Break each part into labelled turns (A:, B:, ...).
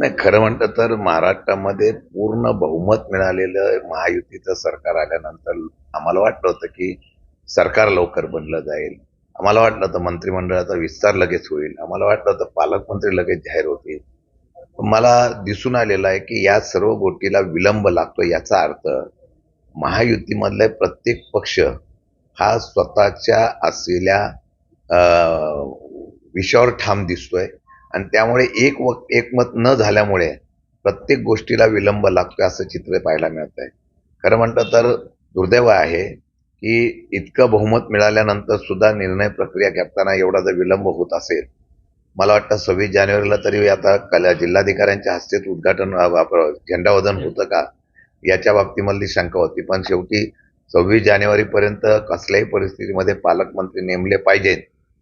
A: नाही खरं म्हणतं तर महाराष्ट्रामध्ये पूर्ण बहुमत मिळालेलं महायुतीचं सरकार आल्यानंतर आम्हाला वाटलं होतं की सरकार लवकर बनलं जाईल. आम्हाला वाटलं होतं मंत्रिमंडळाचा विस्तार लगेच होईल. आम्हाला वाटलं होतं पालकमंत्री लगेच जाहीर होतील. मला दिसून आलेलं आहे की या सर्व गोष्टीला विलंब लागतो याचा अर्थ महायुतीमधले प्रत्येक पक्ष हा स्वतःच्या असलेल्या विषयावर ठाम दिसतोय. आणि त्यामुळे एक व एकमत न झाल्यामुळे प्रत्येक गोष्टीला विलंब लागतोय असं चित्र पाहायला मिळत आहे खरं म्हटलं तर दुर्दैव आहे की इतकं बहुमत मिळाल्यानंतर सुद्धा निर्णय प्रक्रिया घेताना एवढा जर विलंब होत असेल मला वाटतं सव्वीस जानेवारीला तरी आता कला जिल्हाधिकाऱ्यांच्या हस्तेच उद्घाटन झेंडावदन होतं का? याच्या बाबतीमधली शंका होती. पण शेवटी सव्वीस जानेवारीपर्यंत कसल्याही परिस्थितीमध्ये पालकमंत्री नेमले पाहिजेत.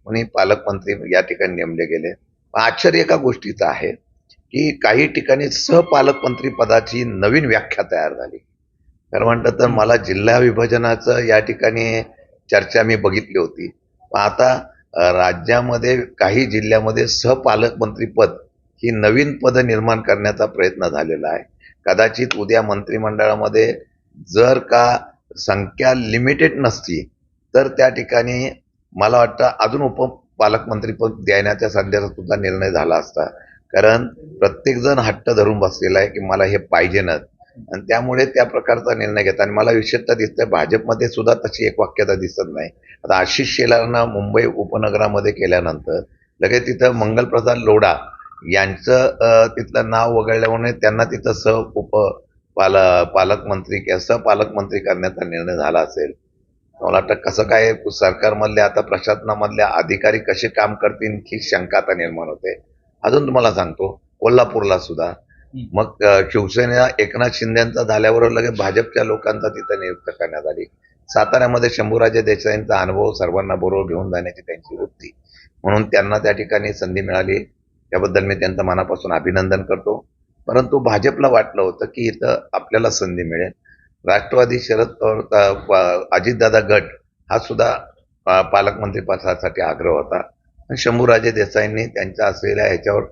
A: म्हणून पालकमंत्री या ठिकाणी नेमले गेले. आश्चर्य एका गोष्टीचं आहे की काही ठिकाणी सहपालकमंत्री पदाची नवीन व्याख्या तयार झाली. खरं म्हटलं तर मला जिल्हा विभाजनाचं या ठिकाणी चर्चा मी बघितली होती. आता राज्यामध्ये काही जिल्ह्यामध्ये सहपालकमंत्री पद ही नवीन पद निर्माण करण्याचा प्रयत्न झालेला आहे. कदाचित उद्या मंत्रिमंडळामध्ये जर का संख्या लिमिटेड नसती तर त्या ठिकाणी मला वाटतं अजून उप पालकमंत्रीपद देण्याच्या संध्याचा सुद्धा निर्णय झाला असता. कारण प्रत्येकजण हट्ट धरून बसलेला आहे की मला हे पाहिजेनच आणि त्यामुळे त्या प्रकारचा निर्णय घेतात. आणि मला विशेषतः दिसतंय भाजपमध्ये सुद्धा तशी एक वाक्यता दिसत नाही. आता आशिष शेलारनं मुंबई उपनगरामध्ये केल्यानंतर लगेच तिथं मंगलप्रसाद लोढा यांचं तिथलं नाव वगळल्यामुळे त्यांना तिथं सह उप पाल पालकमंत्री किंवा सहपालकमंत्री करण्याचा निर्णय झाला असेल. मला वाटतं कसं काय सरकारमधल्या आता प्रशासनामधल्या अधिकारी कसे काम करतील ही शंका आता निर्माण होते. अजून तुम्हाला सांगतो कोल्हापूरला सुद्धा. मग शिवसेना एकनाथ शिंदेचा झाल्यावर लगेच भाजपच्या लोकांचा तिथं नियुक्त करण्यात आली. साताऱ्यामध्ये शंभूराजे देसाईंचा अनुभव सर्वांना बरोबर घेऊन जाण्याची त्यांची वृत्ती. म्हणून त्यांना त्या ठिकाणी संधी मिळाली. त्याबद्दल मी त्यांचं मनापासून अभिनंदन करतो. परंतु भाजपला वाटलं होतं की इथं आपल्याला संधी मिळेल. राष्ट्रवादी शरद पवार अजितदादा गट हा सुद्धा पालकमंत्री पदासाठी आग्रह होता. शंभूराजे देसाईंनी त्यांच्या असलेल्या ह्याच्यावर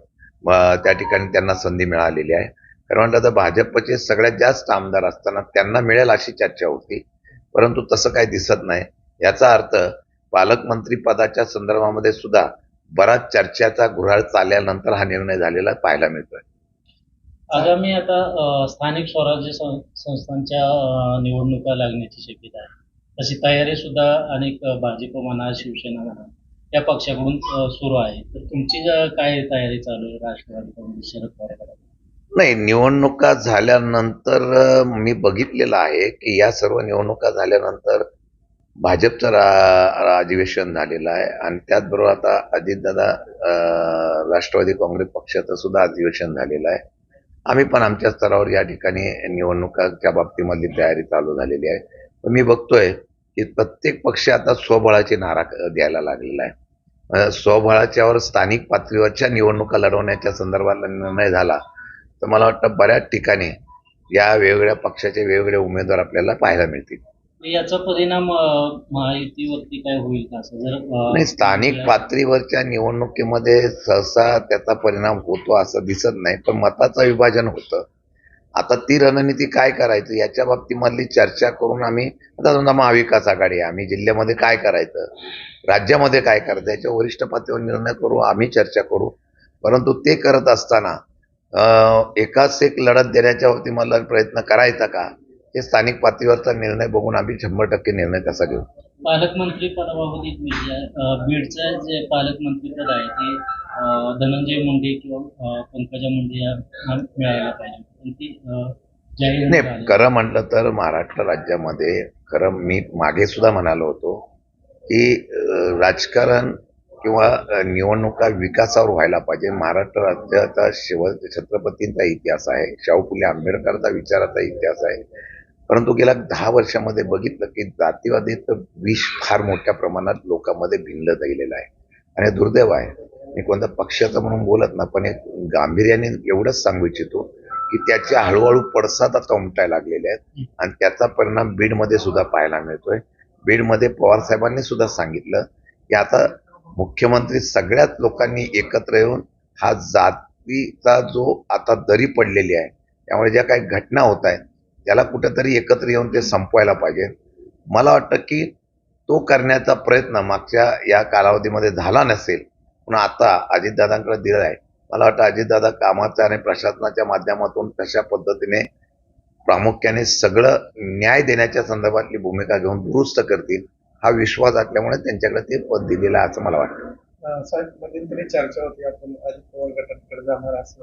A: त्या ठिकाणी त्यांना संधी मिळालेली आहे. कारण म्हटलं तर भाजपचे सगळ्यात जास्त आमदार असताना त्यांना मिळेल अशी चर्चा होती. परंतु तसं काही दिसत नाही. याचा अर्थ पालकमंत्री पदाच्या संदर्भामध्ये सुद्धा बराच चर्चेचा गुऱ्हाळ चालल्यानंतर हा निर्णय झालेला पाहायला मिळतोय.
B: आगामी आता अ, स्थानिक स्वराज्य सं- संस्थांच्या अ, निवडणुका लागण्याची शक्यता आहे. तशी तयारी सुद्धा अनेक अ, भाजप म्हणा शिवसेना म्हणा या पक्षाकडून अ, सुरू आहे. तर तुमची काय तयारी चालू आहे राष्ट्रवादी काँग्रेस शरद पवार
A: नाही निवडणुका झाल्यानंतर अ, मी बघितलेलं आहे की या सर्व निवडणुका झाल्यानंतर भाजपचं रा अधिवेशन झालेलं आहे. आणि त्याचबरोबर आता अजितदादा अ, राष्ट्रवादी काँग्रेस पक्षाचं सुद्धा अधिवेशन झालेलं आहे. आम्ही पण आमच्या स्तरावर या ठिकाणी निवडणुकाच्या बाबतीमधली तयारी चालू झालेली आहे. पण मी बघतोय की प्रत्येक पक्ष आता स्वबळाची नारा द्यायला लागलेला आहे. स्वबळाच्यावर स्थानिक पातळीवरच्या निवडणुका लढवण्याच्या संदर्भातला निर्णय झाला तर मला वाटतं बऱ्याच ठिकाणी या वेगवेगळ्या पक्षाचे वेगवेगळे उमेदवार आपल्याला पाहायला मिळतील.
B: याचा परिणाम अ, महायुतीवरती काय होईल का असं? जर अ,
A: नाही स्थानिक पातळीवरच्या निवडणुकीमध्ये सहसा त्याचा परिणाम होतो असं दिसत नाही पण मताचं विभाजन होतं. आता ती रणनीती काय करायचं? याच्या बाबतीमधली चर्चा करून आम्ही आता समजा महाविकास आघाडी आहे आम्ही जिल्ह्यामध्ये काय करायचं? राज्यामध्ये काय करायचं? याच्या वरिष्ठ पातळीवर निर्णय करू आम्ही चर्चा करू. परंतु ते करत असताना अं, एकाच एक लढत देण्याच्या वरती मला प्रयत्न करायचा का? हे स्थानिक पातळीवरचा निर्णय बघून आम्ही शंभर टक्के निर्णय कसा घेऊ.
B: पालकमंत्री पदाबाबत एक विषय आहे अ, बीडचं जे आहे ते धनंजय मुंडे किंवा पंकजा मुंडे या मिळायला पाहिजे.
A: नाही. खरं म्हटलं तर महाराष्ट्र राज्यामध्ये खरं मी मागे सुद्धा म्हणालो होतो की राजकारण किंवा निवडणुका विकासावर व्हायला पाहिजे. महाराष्ट्र राज्याचा शिव छत्रपतींचा इतिहास आहे शाहू फुले आंबेडकरचा विचाराचा इतिहास आहे. परंतु गेल्या दहा वर्षामध्ये बघितलं की जातीवादीचं विष फार मोठ्या प्रमाणात लोकांमध्ये भिनलं गेलेलं आहे. आणि दुर्दैव आहे. मी कोणत्या पक्षाचं म्हणून बोलत ना पण एक गांभीर्याने एवढंच सांगू इच्छितो की त्याचे हळूहळू पडसाद आता उमटायला लागलेले आहेत. आणि त्याचा परिणाम बीडमध्ये सुद्धा पाहायला मिळतोय. बीडमध्ये पवार साहेबांनी सुद्धा सांगितलं की आता मुख्यमंत्री सगळ्याच लोकांनी एकत्र येऊन हा जातीचा जो आता दरी पडलेली आहे त्यामुळे ज्या काही घटना होत आहेत त्याला कुठेतरी एकत्र येऊन ते संपवायला पाहिजे. मला वाटतं की तो करण्याचा प्रयत्न मागच्या या कालावधीमध्ये झाला नसेल पण आता अजितदादांकडे दिला आहे. मला वाटतं अजितदादा कामाच्या आणि प्रशासनाच्या माध्यमातून तशा पद्धतीने प्रामुख्याने सगळं न्याय देण्याच्या संदर्भातली भूमिका घेऊन दुरुस्त करतील हा विश्वास असल्यामुळे त्यांच्याकडे ते पद दिलेलं असं मला वाटतं.
C: साहेब मध्यंतरी चर्चा होती आपण अजित पवार गटाकडे जाणार असं.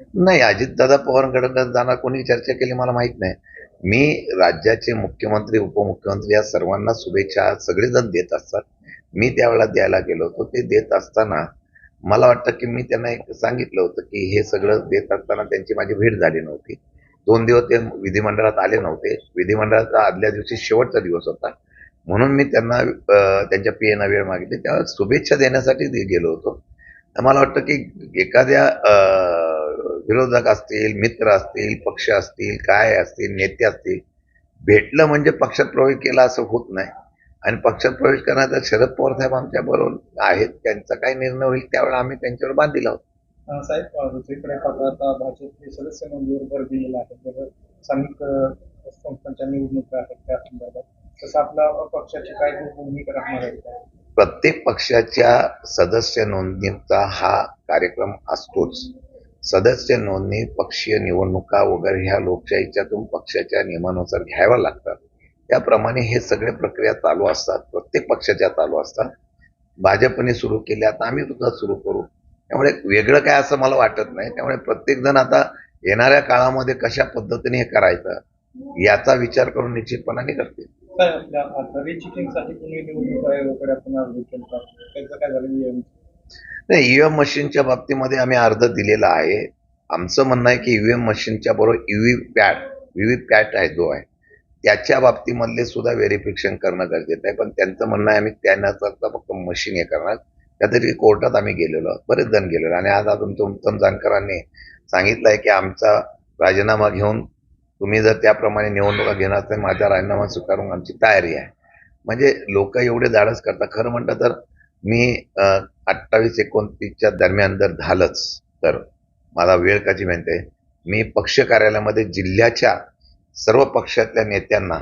A: नाही अजितदादा पवार गटाकडे जाणार कोणी चर्चा केली मला माहीत नाही. मी राज्याचे मुख्यमंत्री उपमुख्यमंत्री या सर्वांना शुभेच्छा सगळेजण देत असतात. मी त्यावेळेला द्यायला गेलो होतो. ते देत असताना मला वाटतं की मी त्यांना एक सांगितलं होतं की हे सगळं देत असताना त्यांची माझी भेट झाली नव्हती. दोन दिवस ते विधिमंडळात आले नव्हते. विधिमंडळाचा आदल्या दिवशी शेवटचा दिवस होता. म्हणून मी त्यांना त्यांच्या पी एना वेळ मागितली. त्या शुभेच्छा देण्यासाठी गेलो होतो. मला वाटतं की एखाद्या अं, विरोधक असतील मित्र असतील पक्ष असतील काय असतील नेते असतील भेटलं म्हणजे पक्षात प्रवेश केला असं होत नाही. आणि पक्षात प्रवेश करण्याचा शरद पवार साहेब आमच्या बरोबर आहेत त्यांचा काय निर्णय होईल त्यावेळेला आम्ही त्यांच्यावर बांधील आहोत.
C: साहेब दुसरीकडे पाहता आता भाजपचे सदस्य नोंदीवर भर दिलेला आहे. स्थानिक संस्थांच्या निवडणुका आहेत त्या संदर्भात. तसं आपल्या पक्षाची काय भूमिका राहणार आहे?
A: प्रत्येक पक्षाच्या सदस्य नोंदणीचा हा कार्यक्रम असतोच. सदस्य नोंदणी पक्षीय निवडणुका वगैरे ह्या लोकशाहीच्यातून पक्षाच्या नियमानुसार घ्याव्या लागतात. त्याप्रमाणे हे सगळे प्रक्रिया चालू असतात. प्रत्येक पक्षाच्या चालू असतात. भाजपने सुरू केले आता आम्ही सुद्धा सुरू करू. त्यामुळे वेगळं काय असं मला वाटत नाही. त्यामुळे प्रत्येक जण आता येणाऱ्या काळामध्ये कशा पद्धतीने हे करायचं याचा विचार करून निश्चितपणाने करते
C: साहेब आपल्या निवडणूक आयोगाकडे आपण अर्ज केला. त्याचं काय झालं?
A: नाही ईव्हीएम मशीनच्या बाबतीमध्ये आम्ही अर्ज दिलेला आहे. आमचं म्हणणं आहे की ईव्हीएम मशीनच्या बरोबर ईव्ही पॅट व्ही पॅट आहे जो आहे त्याच्या बाबतीमधले सुद्धा व्हेरिफिकेशन करणं गरजेचं आहे. पण त्यांचं म्हणणं आहे आम्ही त्यांना फक्त मशीन हे करणार. त्यातरी कोर्टात आम्ही गेलेलो आहोत बरेच जण गेलेलो आणि आज अजून उत्तम जानकरांनी सांगितलं आहे की आमचा राजीनामा घेऊन तुम्ही जर त्याप्रमाणे निवडणुका घेणार तर माझा राजीनामा स्वीकारून आमची तयारी आहे. म्हणजे लोक एवढे धाडस करतात. खरं म्हणतात तर मी अठ्ठावीस एकोणतीसच्या दरम्यान जर झालंच तर मला वेळ कशी म्हणते मी पक्ष कार्यालयामध्ये जिल्ह्याच्या सर्व पक्षातल्या नेत्यांना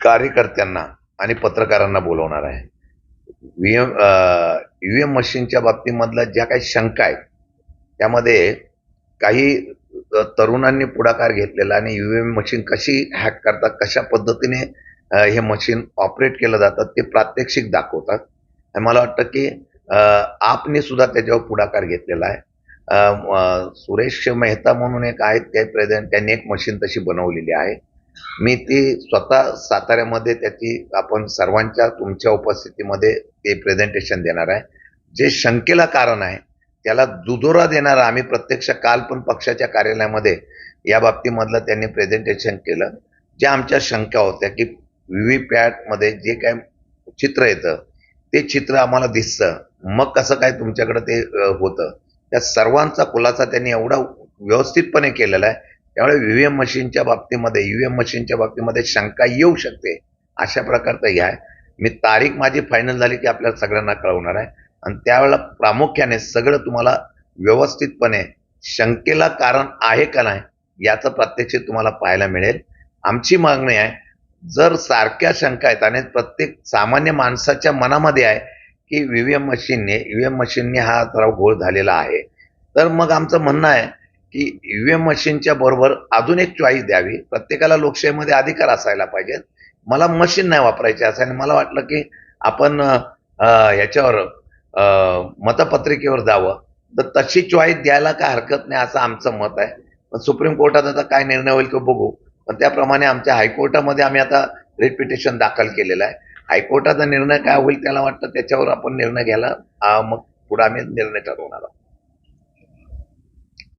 A: कार्यकर्त्यांना आणि पत्रकारांना बोलवणार आहे. वि एम यू एम मशीनच्या बाबतीमधल्या ज्या काही शंका आहेत त्यामध्ये काही तरुणांनी पुढाकार घेतलेला आणि यू एम मशीन कशी हॅक करतात कशा पद्धतीने हे मशीन ऑपरेट केलं जातं ते प्रात्यक्षिक दाखवतात. मला वाटतं की आपने सुद्धा त्याच्यावर पुढाकार घेतलेला आहे. सुरेश मेहता म्हणून एक आहेत ते प्रेझेंट त्यांनी एक मशीन तशी बनवलेली आहे. मी ती स्वतः साताऱ्यामध्ये त्याची आपण सर्वांच्या तुमच्या उपस्थितीमध्ये ते प्रेझेंटेशन देणार आहे. जे शंकेला कारण आहे त्याला दुजोरा देणारा आम्ही प्रत्यक्ष काल पण पक्षाच्या कार्यालयामध्ये या बाबतीमधलं त्यांनी प्रेझेंटेशन केलं. ज्या आमच्या शंका होत्या की व्ही पॅटमध्ये जे काय चित्र येतं ते चित्र आम्हाला दिसतं. मग कसं काय तुमच्याकडं ते होतं? त्या सर्वांचा खुलासा त्यांनी एवढा व्यवस्थितपणे केलेला आहे. त्यामुळे व्ही एम मशीनच्या बाबतीमध्ये ईव्हीएम मशीनच्या बाबतीमध्ये शंका येऊ शकते अशा प्रकारचं हे आहे. मी तारीख माझी फायनल झाली की आपल्याला सगळ्यांना कळवणार आहे. आणि त्यावेळेला प्रामुख्याने सगळं तुम्हाला व्यवस्थितपणे शंकेला कारण आहे का नाही याचं प्रात्यक्षिक तुम्हाला पाहायला मिळेल. आमची मागणी आहे जर सारख्या शंका आहेत आणि प्रत्येक सामान्य माणसाच्या मनामध्ये आहे की वी व्ही एम मशीनने ईव्हीएम मशीनने हा सराव घोळ झालेला आहे. तर मग आमचं म्हणणं आहे की ईव्हीएम मशीनच्या बरोबर अजून एक चॉईस द्यावी. प्रत्येकाला लोकशाहीमध्ये अधिकार असायला पाहिजेत. मला मशीन नाही वापरायची असं आणि मला वाटलं की आपण ह्याच्यावर मतपत्रिकेवर जावं. तर तशी चॉईस द्यायला काय हरकत नाही असं आमचं मत आहे. पण सुप्रीम कोर्टात आता काय निर्णय होईल की बघू. पण त्याप्रमाणे आमच्या हायकोर्टामध्ये आम्ही आता रिट पिटिशन दाखल केलेलं आहे. हायकोर्टाचा निर्णय काय होईल त्याला वाटतं त्याच्यावर आपण निर्णय घ्यायला मग पुढे आम्ही निर्णय ठरवणार आहोत.